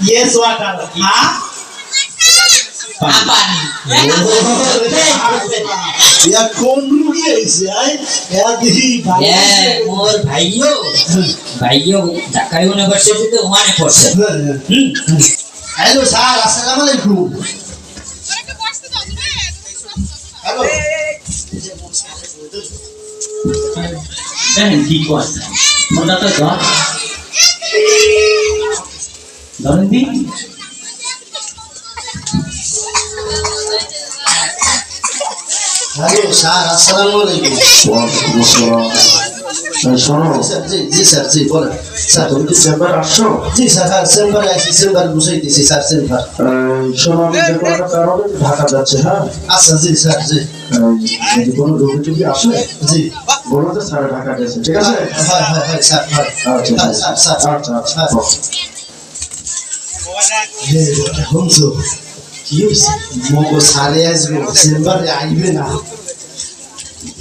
Yes, water. Huh? পানি ইয়া কোন রুগী হয়েছে আই ইয়া দেখি হ্যাঁ মোর ভাইও ভাইও ঢাকা ইউনিভার্সিটিতে ওখানে পড়ছে হ্যালো স্যার আসসালামু আলাইকুম হ্যালো দেখেন কি করছে মোটা তো ধরেন দি হ্যালো স্যার আসসালামু আলাইকুম। শোনো। স্যার জি জি স্যার জি বলেন। স্যার তুমি কি চেম্বার আসছো? জি স্যার হ্যাঁ চেম্বারে আছি চেম্বার বসাই দিছি স্যার চেম্বার। শোনো আমি যে কোনো কারণে ঢাকা যাচ্ছে হ্যাঁ? আচ্ছা জি স্যার জি। যদি কোনো রোগী টুগী আসে জি। বলো যে স্যার ঢাকা গেছে ঠিক আছে? হ্যাঁ হ্যাঁ হ্যাঁ স্যার হ্যাঁ। আচ্ছা হ্যাঁ, স্যার স্যার। আচ্ছা আচ্ছা হ্যাঁ। কি হয়েছে মগো সারে আসব চেম্বারে আইবে না।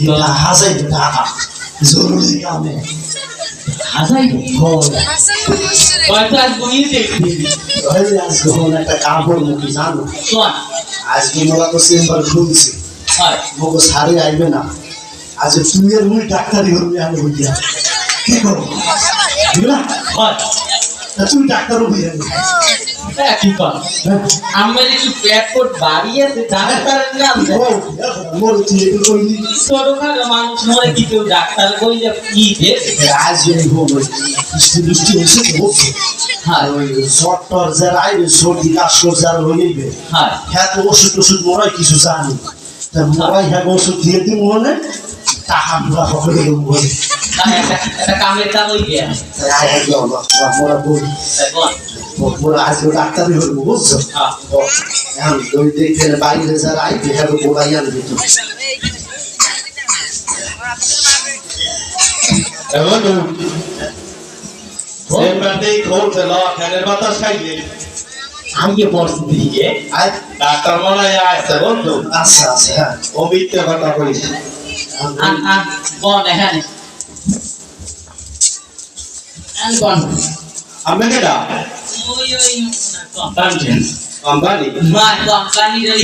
এটা হাসাই টাকা জরুরি কামে। হাসাই একটা কাপড় মুখি জানো? আজকে মোরা তো চেম্বার খুলছি। মগো সারে আইবে না। আজ তুই এর মুই ডাক্তারি হবি আমি হইয়া কি করব? হয়। তা তুই ডাক্তার হবি আমি হ্যাঁ, কি কর? আমার একটু পেট কোট ডাক্তার নাম ও তুই কইলি ছোটখাটো মানুষ মরে কি কেউ ডাক্তার কইলে কি দে আজ এই হোক বৃষ্টি বৃষ্টি তো। হ্যাঁ আর ওই জ্বর টর আইবে সর্দি কাশর যারা হইবে হ্যাঁ। হ্যাঁ তো ওষুধ টষুধ মরাই কিছু জানি। তা মরাই হ্যাঁ ওষুধ দিয়ে দিই মনে? টাকা পুরা হবে মনে না, একটা কামের কাম হই গিয়া মোরা বলি। মোরা আজকে ডাক্তারই হইব বুঝছ? হ্যাঁ। বাইরে যারা হ্যাঁ আনবে তো আমি পড়ছি দিকে আয়। ডাক্তার মনে আসছে বন্ধু। আচ্ছা আচ্ছা হ্যাঁ। মিথ্যে কথা আন আন বল এখানে আন বল আমি কেডা ওই ওই কোম্পানি কোম্পানি মা কোম্পানি রই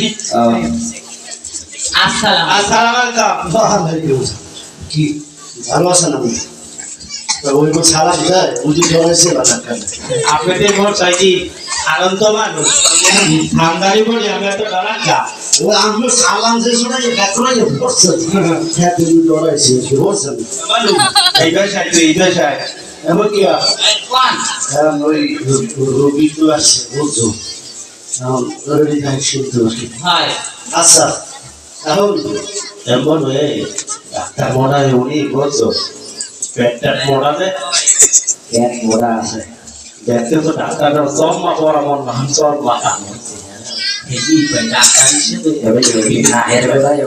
আসসালাম আসসালামু আলাইকুম ভালো কি ভালো আছেন আপনি আনন্দ মানুষ ঠান্ডারি বলি আমি ডরান যা ও আমি সালাম যে শোনাই ডাক্তারাই পড়ছে। হ্যাঁ তুমি ডরাইছি কি বলছেন এই ভাষায় তুই এই ভাষায় এমন কি হ্যাঁ? ওই তো আসছে বুঝছ শুনতে আচ্ছা এখন এমন হয়ে ডাক্তার মনে হয় উনি বুঝছ পেটটা মোড়াতে পেট মোড়া আছে। দেখতে তো ডাক্তার চম্মা পড়া না চল ডাক্তার বেলায়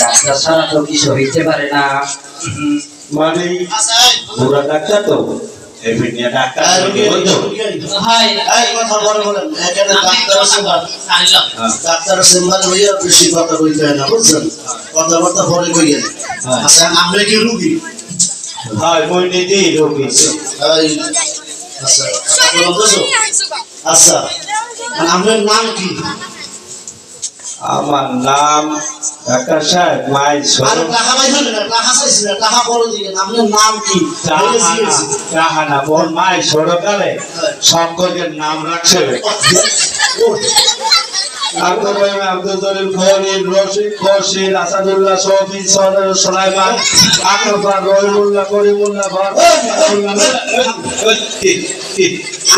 ডাক্তার ছাড়া তো কিছু হইতে পারে না মানে পুরা ডাক্তার তো কথাবার্তা পরে আচ্ছা আমরা কি রুগী হয় মই নিজেই রোগী আচ্ছা আচ্ছা। আপনার নাম কি আমার নাম ডাক্তার সাহেব মাই আর না টাকা চাইছি না টাকা আপনার নাম কি? মাই সরকারে সকলের নাম রাখছে। ও, আব্দুল রহিম আব্দুল জলিল খলিল রশিদ খসিদ আসাদুল্লাহ শফিক সদর সোলাইমান আকরফা রহিমুল্লাহ করিমুল্লাহ ভর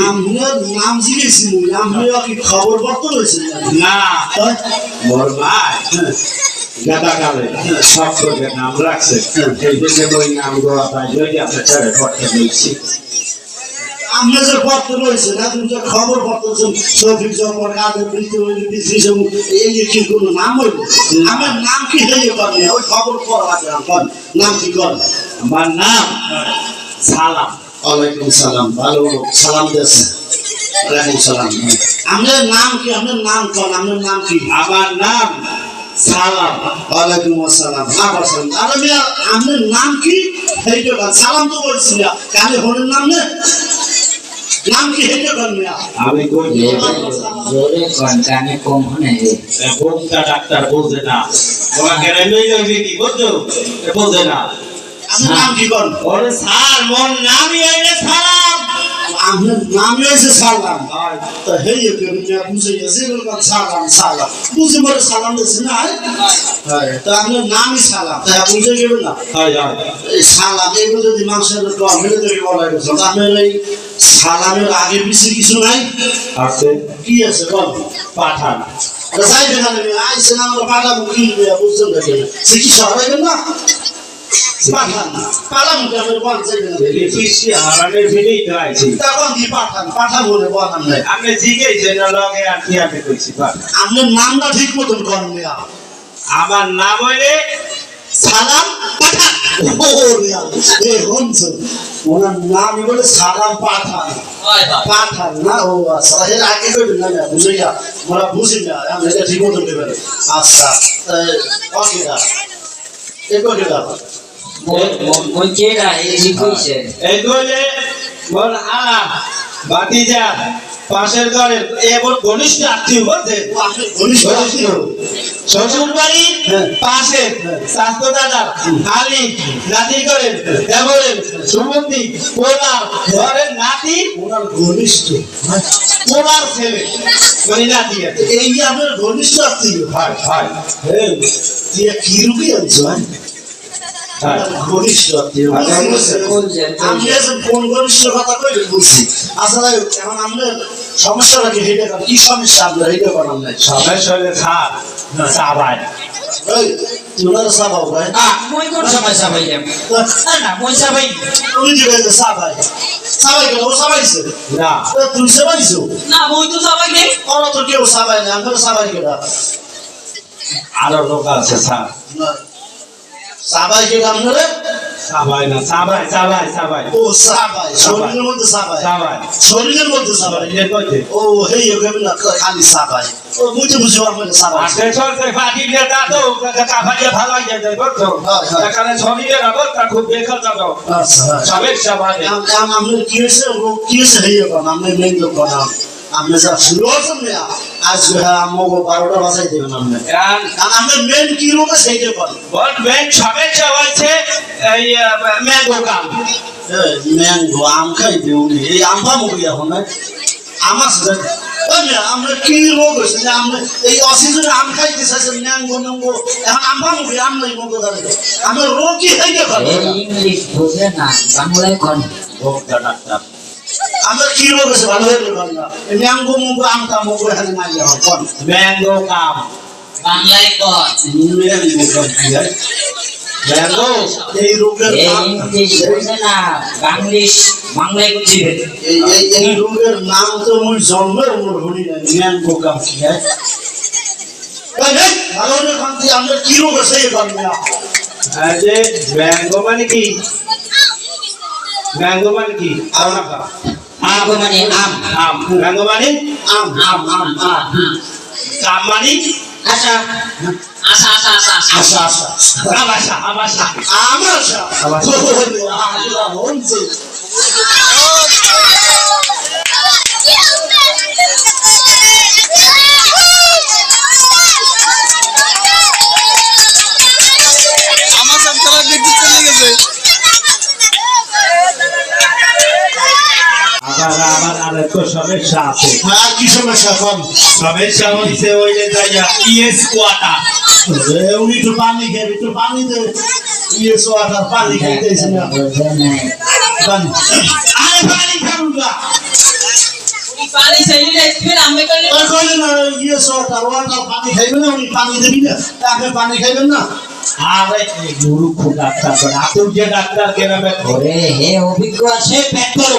আপনার নাম জিজ্ঞেসি আপনি কি খবর পত্র রয়েছে? না। মোর সকলের নাম রাখছে। এই জন্য ওই নাম গোয়া পাই যদি আপনার ছেড়ে পড়তে বলছি আমরা যে পত্র রয়েছে না তুমি যে খবর পত্র সফিক জমর কাদের মৃত্যু হইলে বিশ্রী এই যে কি কোনো নাম আমার নাম কি হয়ে পারবে ওই খবর পড়া আমার নাম কি কর আমার নাম সালাম। ওয়ালাইকুম সালাম ভালো সালাম দিয়েছে। ওয়ালাইকুম সালাম। আপনার নাম কি? আপনার নাম কোন আপনার নাম কি? আমার নাম সালাম। ওয়ালাইকুম আসসালাম। আবার সালাম। আরে মিয়া আপনার নাম কি? এইটা। সালাম তো বলছি না। কানে ফোনের নাম না নাম কি আমি কই জোরে কোন কানে কম হনে ডাক্তার বোঝে না যাবে কি বুঝছ বোঝে না আপনার নাম কি ওরে স্যার মন নামই আইলে সালাম আপনার নাম হয়েছে সালাম। তা হেই বুঝে গেছে সালাম সালাম। বুঝে বলে সালাম দিচ্ছে না তা আপনার নামই সালাম তা বুঝে গেবেন না। সালাম এগুলো যদি মানুষের বলা গেছে। আপনার এই সালামের আগে পিছিয়ে কিছু নাই? আছে। কি আছে বল। পাঠান। তা যাই দেখালে আইসে না আমরা পাঠাবো কি বুঝছেন না সে কি সরাইবেন না? পাঠান পালাম গ্রামের পিসি হারানের তখন কি পাঠান? পাঠাবো রে বলাম নাই। আপনি জিজ্ঞেস লগে আর কি আমি কইছি পাঠান। আপনার নামটা ঠিক মতন করেন আমার নাম হইলে সালাম পাঠান। ও রিয়াল। এ হনছ ওনার নাম বলে সালাম পাঠান। পাঠান না? ও আচ্ছা। এর আগে কইবেন না মিয়া, বুঝে মোরা বুঝি না আমি এটা ঠিক মতন দেবেন আচ্ছা ওকে দা এ করে আলা বাতিজা পাশের ঘরে এবার ঘনিষ্ঠ আত্মীয়। শ্বশুর বাড়ি হ্যাঁ। পাশে স্বাস্থ্য দাদা আলী নাতি সুমন্তি ঘরের ওনার ঘনিষ্ঠ পোলার ছেলে মানে নাতি এই আপনার ঘনিষ্ঠ আত্মীয়। হয় হয়। হ্যাঁ। তুই কি রুগী আনছো কোন ঘনিষ্ঠ কথা কই বলছি আসলে এখন আমরা সমস্যাটা কি হেঁটে কি সমস্যা আপনার? হেঁটে করার নাই সবাই শরীরে খাপ সাবাই সাবাও ভাই। আ মই কোন সময় সাবাইলাম না মই সাবাই তুমি যে গেছে সাবাই সাবাই কেন? ও সাবাইছে না। সাবাইছো না মই তো সাবাই নেই। ওরা তো কেউ সাবাই না আমরা সাবাই কেটা আরও লোক আছে স্যার সাবাই কেটা আপনারা সাবাই না সাবাই সাবাই সাবাই। ও সাবাই শরীরের মধ্যে সাবাই। সাবাই। শরীরের মধ্যে সাবাই। এটা কইতে ও হেই ওকে না খালি সাবাই। ও বুঝে বুঝে আপনার সাবাই। আজকে চলছে ফাটি দিয়ে দাদু কাফারিয়া ভালো হয়ে যায় বুঝছ। এখানে শরীরের অবস্থা খুব বেকার আচ্ছা আচ্ছা। সবের সাবাই। আম- আম- কি হয়েছে? রোগ কি হয়েছে? হেই আপনি মেন তো করাম আপনি না আজ আমাকে বারোটা বাজাই দেবেন আপনি। আর আপনার মেন কি রোগ আছে সেইটা করেন বল। মেন সবের এই ম্যাঙ্গো কাম। ম্যাঙ্গো আম খাই দেউনি এই আম কি এখন না আম আছে দেখ। ওই না, আমরা কি রোগ হয়েছে? যে আমরা এই অসিজনে আম খাইতে চাইছেন ম্যাঙ্গো ম্যাঙ্গো। এখন আম কি আম নাই মতো আমার রোগ কি হয়ে গেল ইংলিশ বুঝে না বাংলায় কোন? ভোক্তা ডাক্তার। আমার কি রোগ আছে ভালো হয়ে না ম্যাঙ্গো মুগো আমটা এখানে নাই আমার কোন ম্যাঙ্গো কাম বাংলায় কোন ম্যাঙ্গো এই রোগের নাম ইংলিশ বুঝে না বাংলিশ বাংলায় বুঝি এই এই রোগের নাম তো মুই জন্মের মোর শুনি না ম্যাঙ্গো কাম কি হয় ভালো করে খান্তি আমরা কি রোগ আছে এই পারবে না ম্যাঙ্গো মানে কি ম্যাঙ্গো মানে কি আম আম মানে আম। আম। ম্যাঙ্গো মানে? আম আম আম আম। কাম মানে? আচ্ছা। আশা আশা আশা আশা আশা আশা আবাসা আশা আশা আশা আশা আশা আশা আমার আমার আর একটা সমস্যা আছে। আর কি সমস্যা কম? সমস্যা হচ্ছে ওই যে যাইয়া ইএস কোয়াটা উনি একটু পানি খেয়ে একটু পানি দে সোয়াটার পানি খাইতেছি না? পানি। আরে পানি খাব না। পানি চাইলে আমি করলে ওই কইলেন না ওয়াটার পানি খাইবেন না উনি পানি দেবি না আপনি পানি খাইবেন না। আরে এই মূর্খ ডাক্তার আতুর যে ডাক্তার কেনাবে ওরে হে অভিজ্ঞ আছে পেট করো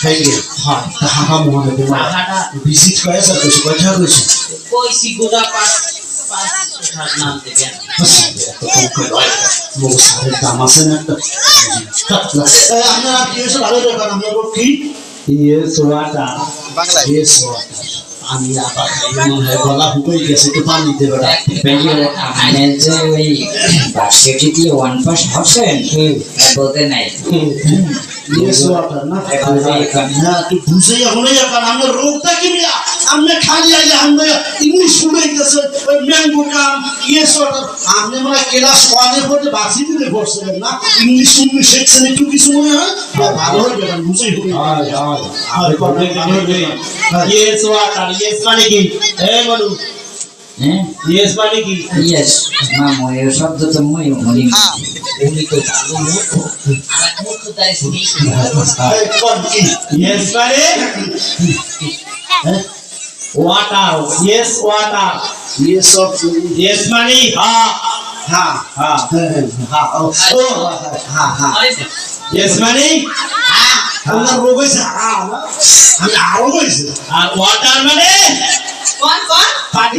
খাইলে হয় হাহা মহানে তোমার হাহাটা ভিজিট কয়েছে কয়টা কয়েছে কইছি না একটা? এই, আপনারা কি হয়েছে ভালো দোকান আপনার কি? ইয়েস ওয়াটার বাংলায়। Yes, আমি আবার গলা হুকই গেছে তো পানি দেবে না যে ওই বার্ষিকী ওয়ান পাস হচ্ছেন? বলতে নাই। রোগটা কি আপনি খালি আগে আপনি ইংলিশ শুনে ওই ম্যাঙ্গো কাম ইয়েস আপনি মানে ক্লাস ওয়ানের পরে বাসি দিতে পড়ছিলেন না? ইংলিশ শুনলে শিখছেন একটু কিছু মনে হয়? ভালো হয়ে যাবেন বুঝেই বলবে ইয়েস ওয়াটার ইয়েস মানে কি? হ্যাঁ ইয়েস মানে কি ইয়েস মা ময় শব্দ তো মই মনি হ্যাঁ উনি তো ভালো মূর্খ আর এক মূর্খ তাই শুনি এই, কোন কি ইয়েস মানে water yes water yes of yes মানে হ্যাঁ হ্যাঁ হ্যাঁ হ্যাঁ হ্যাঁ ও ও, হ্যাঁ হ্যাঁ আরে ইয়েস মানে আপনার রোগ হয়েছে হ্যাঁ? আমি আরও হয়েছে আর ওয়াটার মানে কোন কোন পানি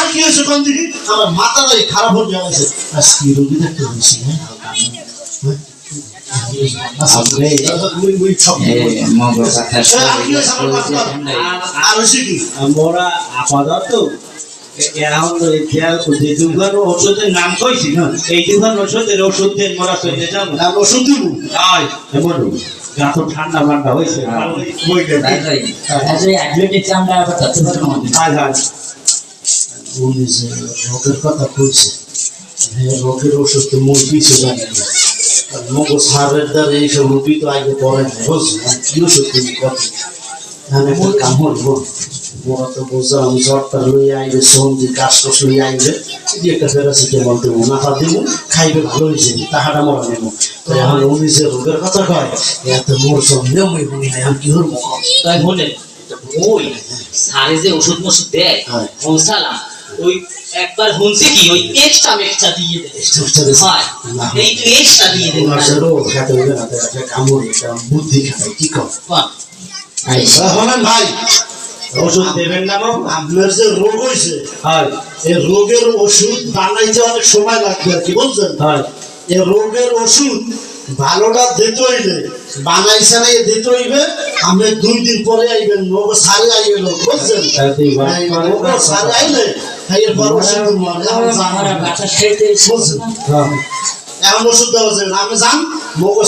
কি হয়েছে কোন দিকে? আমার মাথাটাই খারাপ হয়ে যাচ্ছে আজকে রোগী দেখতে হয়েছে। আর হয়েছে কি আমরা আপাতত এখন খেয়াল করছি ওষুধের নাম কইছি না এই দুবার ওষুধের ওষুধ দিয়ে মোরা চলে যাব না ওষুধ দিব আয় এমন গা তো ঠান্ডা মান্ডা হয়েছে উনি যে রোগের কথা কইছে হ্যাঁ রোগের ওষুধ তো মূল কিছু জানি না। মগজ সারের দ্বারা এইসব রোগী তো আগে পড়ে না বুঝলি? কি ওষুধ তুমি কথা আমি একটা কাম হইব মোরা তো বুঝলাম জ্বরটা লই আইবে সন্ধি কাজ লই আইবে। যদি একটা প্যারাসিটামল দেবো নাফা দেবো খাইবে ভালো হয়েছে তাহাটা মরা নেব। তো এখন উনি যে রোগের কথা কয় এত মোর সব নিয়মই শুনি না আমি কি হরবো তাই বলে ওই সারে যে ওষুধ মষুধ দেয় হ্যাঁ। ওই একবার হুনছে কি ওই এক্সট্রা মেক্সট্রা দিয়ে দেবে। এই তো এক্সট্রা দিয়ে দেবে। খেতে হবে না কামড় বুদ্ধি কি হলেন ভাই ওষুধ দেবেন না আপনার যে রোগ হয়েছে হয়। এই রোগের ওষুধ বানাইতে অনেক সময় লাগবে আর কি বুঝছেন? হয়। এই রোগের ওষুধ ভালোটা দিতে হইলে বানাইছে না দিতে হইবে আপনি দুই দিন পরে আইবেন নব সারে আইবে লোক বুঝছেন সারে আইলে এরপর ওষুধ বাচ্চা বুঝছেন? হ্যাঁ। এখন ওষুধ দেওয়া যাবে। আপনি যান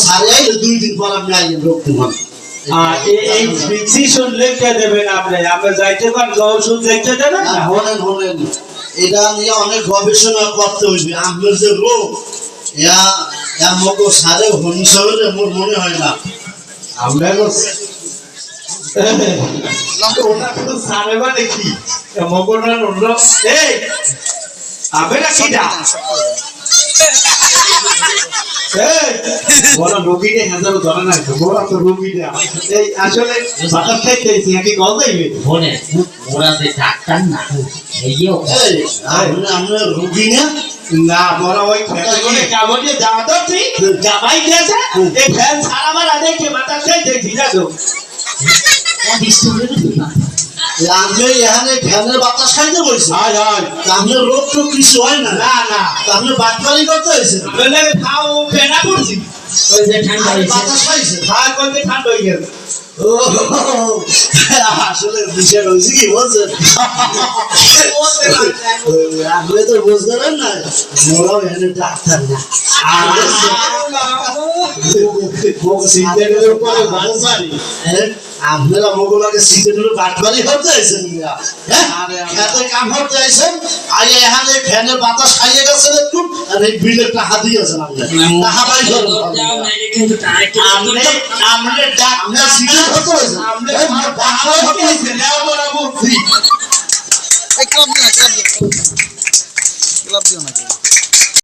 সারে আইলে দুই দিন পর আপনি আইবেন রোগ দিব এই প্রিসিশন লিখে দেবেন আপনি আমরা যাইতে পারব ওষুধ লিখতে দেবেন না হলেন হলেন। এটা নিয়ে অনেক গবেষণা করতে হইবে আপনার যে রোগ ইয়া ইয়া সারে মোর মনে হয় না। আমরা ওটা সারে কি মগনার অন্য এই আবেরা কি বড় রোগীকে হাজারো ধরে না বড় তো রোগীটা এই আসলে বাতাস খাইতেছি নাকি গল যাইবে বলে ওরা যে ডাক্তার না। এই আপনি রোগী না? না বড় ওই করে কেমন যাওয়া তো ঠিক জামাই গেছে এই ফ্যান সারাবার আগে কে বাতাস খাইতেছি না তো। আপনি এখানে ফ্যানের বাতাস খাইতে বলছে। হয় হয়। আপনার রোগ তো কিছু হয় না? করতে হয়েছে? খাও ফেনা করছি ওই যে ঠান্ডা বাতাস খাইছে? খাওয়া করতে ঠান্ডা হয়ে গেছে আসলে বিষয় হয়েছে কি বলছেন আপনি তো বুঝতে পারেন না মোরাও এখানে ডাক্তার না। সিদ্ধান্তের হ্যাঁ? আপনারা মোগলাকে সিটে ধরে বাটবারি হতে আইছেন হ্যাঁ? খেতে কাম হতে আইছেন আর এখানে ফ্যানের বাতাস খাইয়ে গেছেন একটু আর এই বিলের টাকা দিয়েছেন আপনি। টাকা বাই করুন যাও নাইলে কিন্তু আরেকটা আপনি আপনি ডাক আপনি সিটে হতে আইছেন। আপনি বাটবারি হতে আইছেন। বুদ্ধি এই ক্লাব দিও না ক্লাব দিও না। ক্লাব দিও না